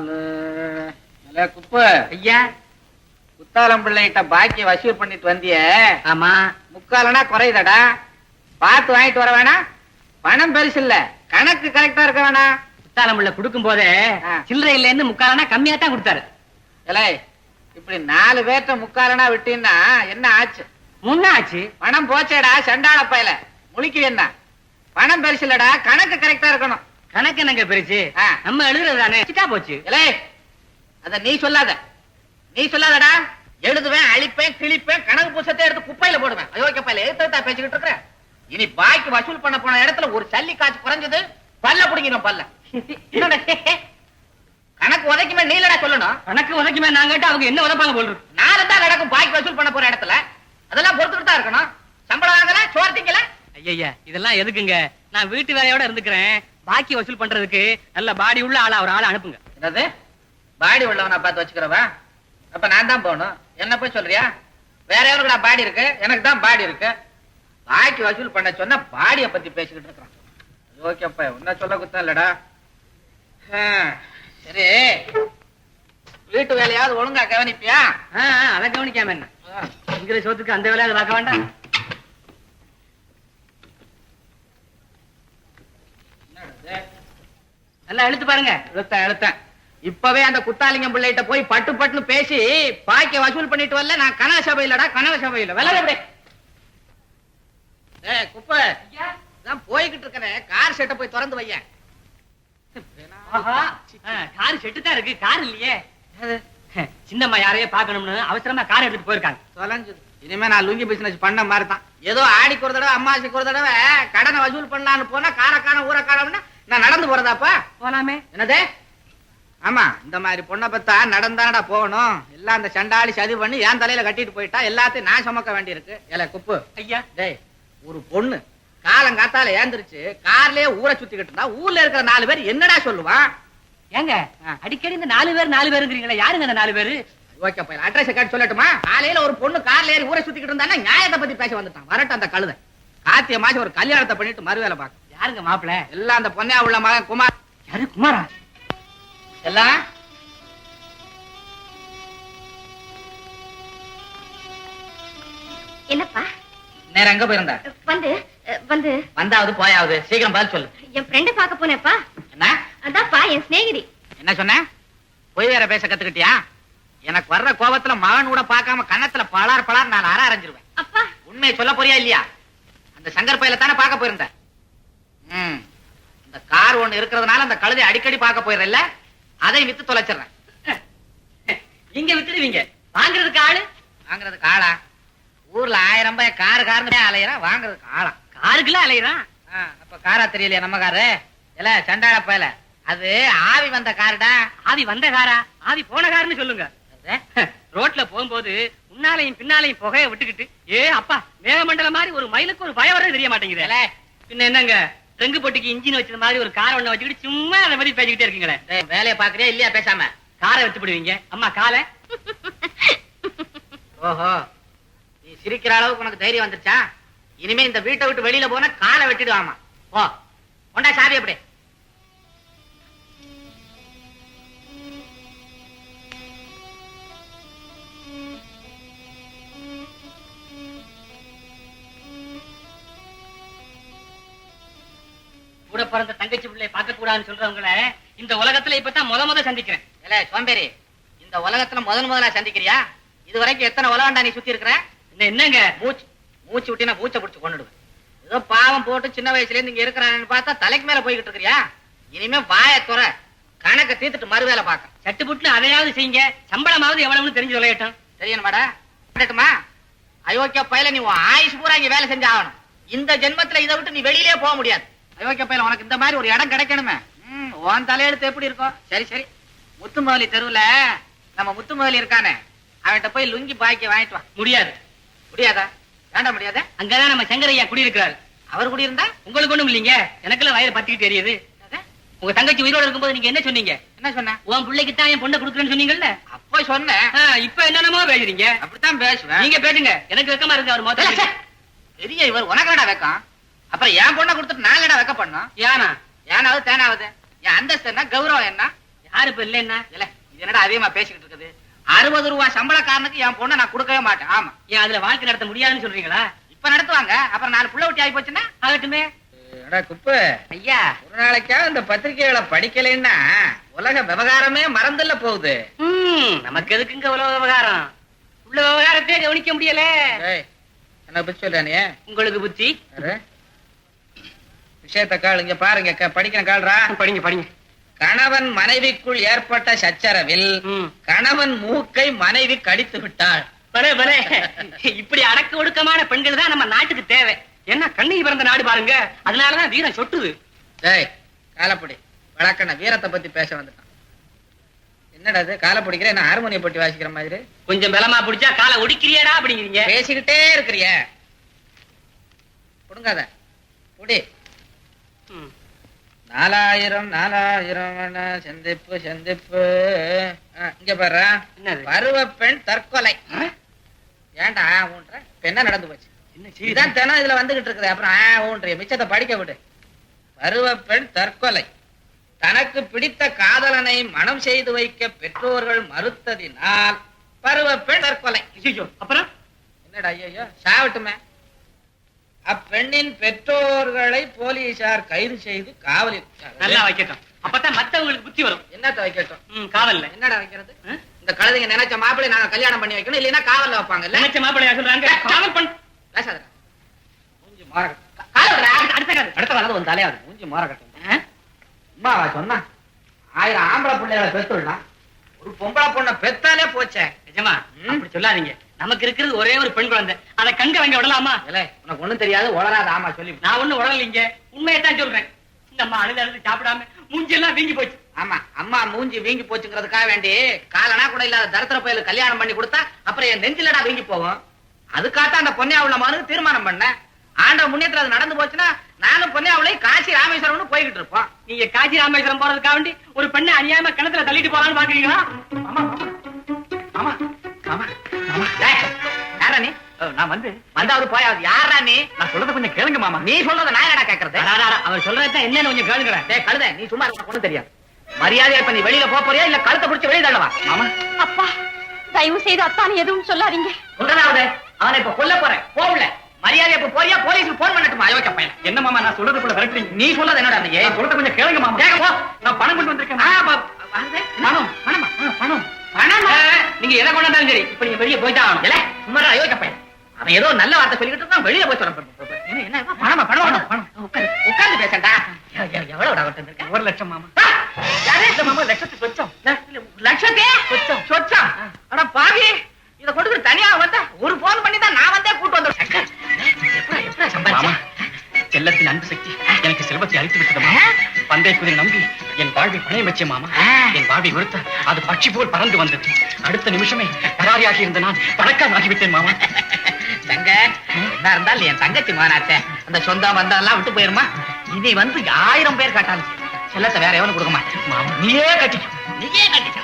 நாலு. குப்பு. ஐயா. குத்தாலம் பிள்ளைகிட்ட பாக்கி வசூல் பண்ணிட்டு வந்தியே. ஆமா. முக்காலனா குறையுதடா. பார்த்து வாங்கிட்டு வர வேணாம். பணம் பெருசு இல்ல. கணக்கு கரெக்டா இருக்க வேணாம். குத்தாலமுள்ள கொடுக்கும் போதே. சில்லறை இல்லைன்னு முக்காலனா கம்மியா தான் கொடுத்தாரு இப்படி நாலு பேர்ட்ட முக்காலனா விட்டீங்கன்னா என்ன ஆச்சு? முன்னாச்சு பணம் போச்சேடா சண்டாள பயல. முழிக்கு என்ன பணம் பெருசு இல்லடா கணக்கு கரெக்டா இருக்கணும். கணக்கு என்னங்க பெருச்சு? ஆ. நம்ம எழுதுறது தானே சிட்டா போச்சு அத நீ சொல்லாத. நீ சொல்லாதடா. எழுதுவேன் அழிப்பேன் கிழிப்பேன் கணக்கு புத்தகத்தை எடுத்து குப்பையில போடுவேன். அயோக்கிய பையில எடுத்து பேசிக்கிட்டு இருக்கிற? இனி பாக்கி வசூல் பண்ண போன இடத்துல ஒரு சல்லி காசு குறைஞ்சது பல்ல புடிங்கிடும் பல்ல? கணக்கு உதைக்குமே நீலடா சொல்லணும். கணக்கு உதைக்குமே நாங்க கேட்டா அவங்க என்ன உதைப்பாங்க போல் நாலு தான் நடக்கும் பாக்கி வசூல் பண்ண போற இடத்துல. அதெல்லாம் பொறுத்துக்கிட்டு தான் இருக்கணும். சம்பளம் வாங்கல சோறு திங்கல. ஐயா இதெல்லாம் எதுக்குங்க? நான் வீட்டு வேலையோட இருந்துக்கிறேன். பாக்கி வசூல் பண்றதுக்கு நல்ல பாடி உள்ள ஆளா ஒரு ஆளை அனுப்புங்க. என்னது? பாடி உள்ளவனா பார்த்து வச்சுக்கிறவா? அப்ப நான் தான் போகணும். என்ன போய் சொல்றியா? வேற யாருக்குடா பாடி இருக்கு? எனக்கு தான் பாடி இருக்கு. பாக்கி வசூல் பண்ண சொன்னா பாடிய பத்தி பேசிக்கிட்டு இருக்கிறான். ஓகேப்பா உன்ன சொல்ல குத்தம் இல்லடா. சரி. வீட்டு வேலையாவது ஒழுங்கா கவனிப்பியா? அதை கவனிக்காம என்ன? இங்கிற சோத்துக்கு அந்த வேலையாவது பார்க்க வேண்டாம். நல்லா எழுத்து பாருங்க. எழுத்தேன் எழுத்தேன் இப்பவே அந்த குத்தாலிங்கம் பிள்ளைகிட்ட போய் பட்டு பட்டுன்னு பேசி பாக்கிய வசூல் பண்ணிட்டு வரல. நான் கனக சபையிலடா கனக எப்படி ஏ குப்பை. நான் போய்கிட்டு இருக்கிறேன் கார் செட்டை போய் திறந்து வையேன். ஆஹா. கார் செட்டு தான் இருக்கு. கார் இல்லையே. சின்னம்மா யாரையோ பார்க்கணும்னு அவசரமா கார் எடுத்துட்டு போயிருக்காங்க. தொலைஞ்சது இனிமே நான் லுங்கி பிசினஸ் பண்ண மாதிரி தான். ஏதோ ஆடிக்கு ஒரு தடவை அம்மாசிக்கு ஒரு தடவை கடனை வசூல் பண்ணலான்னு போனா காரக்கான ஊரக்கானம்னா நான் நடந்து போறதாப்பா? போலாமே. என்னது? ஆமா இந்த மாதிரி பொண்ணை பத்தா நடந்தானடா போகணும். எல்லாம் அந்த சண்டாளி சதி பண்ணி என் தலையில கட்டிட்டு போயிட்டா எல்லாத்தையும் நான் சுமக்க வேண்டியிருக்கு. ஏல குப்பு. ஐயா. டேய் ஒரு பொண்ணு காலங்காத்தால ஏந்திருச்சு கார்லயே ஊரை சுத்திக்கிட்டு இருந்தா ஊர்ல இருக்கிற நாலு பேர் என்னடா சொல்லுவான் ஏங்க அடிக்கடி இந்த நாலு பேர் நாலு பேருங்கிறீங்களா யாருங்க அந்த நாலு பேரு? ஓகே பையன் அட்ரஸ் கேட்டு சொல்லட்டுமா? காலையில ஒரு பொண்ணு கார்ல ஏறி ஊரை சுத்திக்கிட்டு இருந்தா நியாயத்தை பத்தி பேச வந்துட்டான்? வரட்டும் அந்த கழுதை. காத்திய மாசம் ஒரு கல்யாணத்தை பண்ணிட்டு மறுவேலை பார்க்க. யாருங்க மாப்பிள? எல்லாம் அந்த பொண்ணே உள்ள மகன் குமார். யாரு குமாரா? எல்லாம் என்னப்பா? நேரம் எங்க போயிருந்த? வந்து வந்து. வந்தாவது போயாவது. சீக்கிரம் பதில் சொல்லு. என் ஃப்ரெண்ட பார்க்க போனேப்பா என்ன? அதான்ப்பா என் சிநேகிதி. என்ன சொன்ன? பொய் வேற பேச கத்துக்கிட்டியா? எனக்கு வர்ற கோபத்துல மகன் கூட பார்க்காம கன்னத்துல பலார் பலார் நான் அற அரைஞ்சிருவேன் அப்பா. உண்மையை சொல்ல போறியா இல்லையா? அந்த சங்கர் பையில தானே பார்க்க போயிருந்த. ம் இந்த கார் ஒண்ணு இருக்கிறதுனால அந்த கழுதை அடிக்கடி பார்க்க போயிடுறல்ல? அதை வித்து தொலைச்சிடுறேன். இங்க வித்துடுவீங்க. வாங்குறதுக்கு ஆளு? வாங்குறதுக்கு ஆளா? ஊர்ல ஆயிரம் ரூபாய் கார் கார்னு அலையிறான் வாங்குறதுக்கு ஆளா? காருக்குள்ள அலையிறான். அப்ப காரா தெரியலையா நம்ம காரு? இல்ல சண்டாள பயல. அது ஆவி வந்த காருடா? ஆவி வந்த காரா? ஆவி போன காருன்னு சொல்லுங்க. ரோட்ல போகும்போது முன்னாலையும் பின்னாலையும் புகைய விட்டுக்கிட்டு ஏ அப்பா மேகமண்டலம் மாதிரி ஒரு மயிலுக்கு ஒரு பயம் வரது தெரிய மாட்டேங்குது. பின்ன என்னங்க? ரெங்கு பொட்டிக்கு இன்ஜின் வச்சது மாதிரி ஒரு கார் ஒண்ணு வச்சுக்கிட்டு சும்மா அதை மாதிரி பேசிக்கிட்டே இருக்கீங்களே. வேலையை பாக்குறியா இல்லையா பேசாம? காரை வச்சு போடுவீங்க. அம்மா காலை. ஓஹோ நீ சிரிக்கிற அளவுக்கு உனக்கு தைரியம் வந்துருச்சா? இனிமே இந்த வீட்டை விட்டு வெளியில போனா காலை வெட்டிடுவாமா. ஓ கொண்டா சாவி அப்படி. பிறந்த தங்கச்சி பிள்ளைய பார்க்க கூடாதுன்னு சொல்றவங்கள இந்த உலகத்துல இப்பதான் முத முத சந்திக்கிறேன். இல்ல சோம்பேறி இந்த உலகத்துல முதல் முதலா சந்திக்கிறியா? இது வரைக்கும் எத்தனை உலகண்டா நீ சுத்தி இருக்கிற? என்ன என்னங்க? மூச்சு மூச்சு விட்டினா மூச்சை பிடிச்சு கொண்டுடுவேன் ஏதோ பாவம் போட்டு சின்ன வயசுல இருந்து இங்க இருக்கிறான்னு பார்த்தா தலைக்கு மேல போய்கிட்டு இருக்கிறியா? இனிமே வாய துற கணக்க தீர்த்துட்டு மறு வேலை பார்க்க. சட்டு புட்டுன்னு அதையாவது செய்யுங்க. சம்பளமாவது எவ்வளவுன்னு தெரிஞ்சு தொலையட்டும் தெரியணுமாடா கேட்டுமா அயோக்கிய பையல நீ ஆயுசு பூரா இங்க வேலை செஞ்சு ஆகணும் இந்த ஜென்மத்துல இதை விட்டு நீ வெளியிலே போக முடியாது. அயோக்கிய பையல உனக்கு இந்த மாதிரி ஒரு இடம் கிடைக்கணுமே. உன் தலையெழுத்து எப்படி இருக்கும் சரி சரி. முத்துமோலி தெருவுல நம்ம முத்துமோலி இருக்கானே. அவன்கிட்ட போய் லுங்கி பாக்கி வாங்கிட்டு வா. முடியாது. முடியாதா? வேண்டாம் முடியாதா? அங்கதான் நம்ம சங்கரையா குடியிருக்கிறாரு. அவர் கூட இருந்தா உங்களுக்கு ஒண்ணும் இல்லைங்க. எனக்குள்ள வயது பத்திக்கிட்டு தெரியுது உங்க தங்கச்சி உயிரோட இருக்கும்போது நீங்க என்ன சொன்னீங்க? என்ன சொன்ன? உன் பிள்ளைக்கு தான் என் பொண்ணை கொடுக்குறேன்னு சொன்னீங்கல்ல? அப்போ சொன்னேன் இப்ப என்னென்னமோ பேசுறீங்க. அப்படித்தான் பேசுவேன். நீங்க பேசுங்க. எனக்கு வெக்கமா இருக்கு அவர். மொத்தம் பெரிய இவர். உனக்கடா வைக்கம்? அப்புறம் என் பொண்ணை கொடுத்துட்டு நான் என்னடா வைக்க பண்ணும்? யானா ஏனாவது தேனாவது? என் அந்தஸ்து என்ன? கௌரவம் என்ன? யாரு இப்ப இல்லைன்னா இல்ல இது என்னடா அதிகமா பேசிக்கிட்டு இருக்குது? அறுபது ரூபா சம்பளக்காரனுக்கு என் பொண்ணை நான் கொடுக்கவே மாட்டேன். ஆமா. ஏன் அதுல வாழ்க்கை நடத்த முடியாதுன்னு சொல்றீங்களா? இப்ப நடத்துவாங்க. அப்புறம் நாலு புள்ள ஒட்டி ஆகி போச்சுன்னா? ஆகட்டுமே. குப்பு. ஐயா. ஒரு நாளைக்காவது இந்த பத்திரிகைகளை படிக்கலைன்னா உலக விவகாரமே மறந்துல போகுது. ம், நமக்கு எதுக்குங்க உலக விவகாரம்? உள்ள விவகாரத்தையே கவனிக்க முடியல. என்ன பத்தி சொல்ற நீ உங்களுக்கு புத்தி? விஷயத்த கால் இங்க பாருங்க படிக்கிற கால்ரா படிங்க படிங்க. கணவன் மனைவிக்குள் ஏற்பட்ட சச்சரவில். கணவன் மூக்கை மனைவி கடித்து விட்டாள். இப்படி அடக்க ஒடுக்கமான பெண்கள் தான் நம்ம நாட்டுக்கு தேவை. என்ன கண்ணகி பிறந்த நாடு பாருங்க. அதனாலதான் வீரம் சொட்டுது. டேய் காலப்படி. வழக்கண்ண வீரத்தை பத்தி பேச வந்துட்டான். என்னடா இது? காலப்படிக்கிற என்ன ஹார்மோனியம் போட்டி வாசிக்கிற மாதிரி? கொஞ்சம் பலமா பிடிச்சா காலை ஒடிக்கிறியடா அப்படிங்கிறீங்க. பேசிக்கிட்டே இருக்கிறிய. கொடுங்காத புடி. நாலாயிரம் நாலாயிரம் சந்திப்பு சந்திப்பு. இங்க பாரு? பருவ பெண் தற்கொலை. ஏன்டா ஊன்ற? என்ன நடந்து போச்சு. இதான் தினம் இதுல வந்துகிட்டு இருக்குது. அப்புறம் ஆ ஊன்றிய மிச்சத்தை படிக்க விடு. பருவ பெண் தற்கொலை. தனக்கு பிடித்த காதலனை மனம் செய்து வைக்க பெற்றோர்கள் மறுத்ததினால் பருவ பெண் தற்கொலை. அப்புறம்? என்னடா ஐயோ சாவட்டுமே. அப்பெண்ணின் பெற்றோர்களை போலீசார் கைது செய்து காவலில் நல்லா வைக்கட்டும். அப்பதான் மத்தவங்களுக்கு புத்தி வரும். என்னத்த வைக்கட்டும்? காவல்ல. என்னடா வைக்கிறது? இந்த கழுதைங்க நினைச்ச மாப்பிள்ளை நாங்க கல்யாணம் பண்ணி வைக்கணும் இல்லைன்னா காவல்ல வைப்பாங்கல்ல? நினைச்ச மாப்பிள்ளையா சொல்றாங்க? காவல் பண்ண பேசாதடா. மூஞ்சி மாறக்கட்டும் காலவரா அடுத்த காலம் அடுத்த காலம் உன் தலையாது மூஞ்சி மாறக்கட்டும் அம்மாவா சொன்னா ஆயிரம் ஆம்பளை பிள்ளைகளை பெத்துடலாம் ஒரு பொம்பளை பொண்ணை பெத்தாலே போச்சே. நிஜமா. அப்படி சொல்லாதீங்க. நமக்கு இருக்கிறது ஒரே ஒரு பெண் குழந்தை. அதை கண்க வாங்க விடலாமா? இல்ல உனக்கு ஒண்ணும் தெரியாது உளராத ஆமா சொல்லி. நான் ஒண்ணும் உடலைங்க உண்மையத்தான் சொல்றேன். இந்த அம்மா அழுது அழுது சாப்பிடாம மூஞ்சி எல்லாம் வீங்கி போச்சு. ஆமா அம்மா மூஞ்சி வீங்கி போச்சுங்கிறதுக்காக வேண்டி காலனா கூட இல்லாத தரித்திர பயலுக்கு கல்யாணம் பண்ணி கொடுத்தா அப்புறம் என் நெஞ்சிலடா வீங்கி போகும் அதுக்காக அந்த பொன்னியாவுல மகனுக்கு தீர்மானம் பண்ணேன் ஆண்ட முன்னேற்றம் அது நடந்து போச்சுன்னா நானும் பொன்னியாவுலையும் காசி ராமேஸ்வரம்னு போய்கிட்டு இருப்போம். நீங்க காஞ்சி ராமேஸ்வரம் போறதுக்காக வேண்டி ஒரு பெண்ணை அநியாயமா கிணத்துல தள்ளிட்டு போலான்னு பாக்குறீங்களா? ஆமா. ஆமா. யாரா நீ? நான் வந்து வந்தாவது போயாவது யாரா நீ? நான் சொல்றத கொஞ்சம் கேளுங்க மாமா. நீ சொல்றத நான் என்னடா கேக்குறது? அவர் சொல்றதான் என்னன்னு கொஞ்சம் கேளுங்கிறேன் டேய் கழுத நீ சும்மா இருக்க ஒண்ணும் தெரியாது. மரியாதையா இப்ப நீ வெளியில போப் போறியா இல்ல கழுத்தை பிடிச்சு வெளிய தள்ளவா? மாமா. அப்பா தயவு செய்து அத்தான் எதுவும் சொல்லாதீங்க. சொல்றதாவது அவனை இப்ப கொல்ல போறேன். போகல. மரியாதை இப்ப போறியா போலீஸுக்கு போன் பண்ணட்டுமா? அயோக்கிய பையன் என்ன மாமா நான் சொல்றதுக்குள்ள விரட்டுறீங்க? நீ சொல்றது என்னடா நீ? நான் சொல்றத கொஞ்சம் கேளுங்க மாமா. கேக்க போ. நான் பணம் கொண்டு நீங்க எதை கொண்டாந்தாலும் சரி. இப்ப நீங்க வெளியே போயிட்டா ஆகணும். இல்ல? சும்மா இரு, அயோக்கிய பையன் அவன் ஏதோ நல்ல வார்த்தை சொல்லிக்கிட்டு இருக்கான் வெளியில போய் சொல்றேன் என்ன பணமா பணம் பணம், உட்கார்ந்து பேசண்டா. எவ்வளவு ஒரு லட்சம் மாமா. மாமா லட்சத்துக்கு வச்சோம் லட்சத்தே? சொச்சம். சொச்சம்? அட பாவி இத கொடுத்து தனியா வந்தா ஒரு போன் பண்ணி தான் நான் வந்தே கூட்டு வந்தேன் செல்லத்தின் அன்பு சக்தி எனக்கு செல்வத்தை அழித்து விட்டது பந்தய குதிரை நம்பி என் வாழ்வை பணையம் வச்சே மாமா. என் வாழ்வை வெறுத்த அது பட்சி போல் பறந்து வந்தது. அடுத்த நிமிஷமே பராரியாகி இருந்த நான் பழக்கம் ஆகிவிட்டேன் மாமா. தங்க என்ன இருந்தாலும் என் தங்கச்சி மாநாட்ட அந்த சொந்தம் வந்தா எல்லாம் விட்டு போயிருமா? இனி வந்து ஆயிரம் பேர் கட்டாலும் செல்லத்தை வேற எவனும் கொடுக்க மாட்டேன். மாமா நீயே கட்டிக்க. நீயே கட்டிக்க.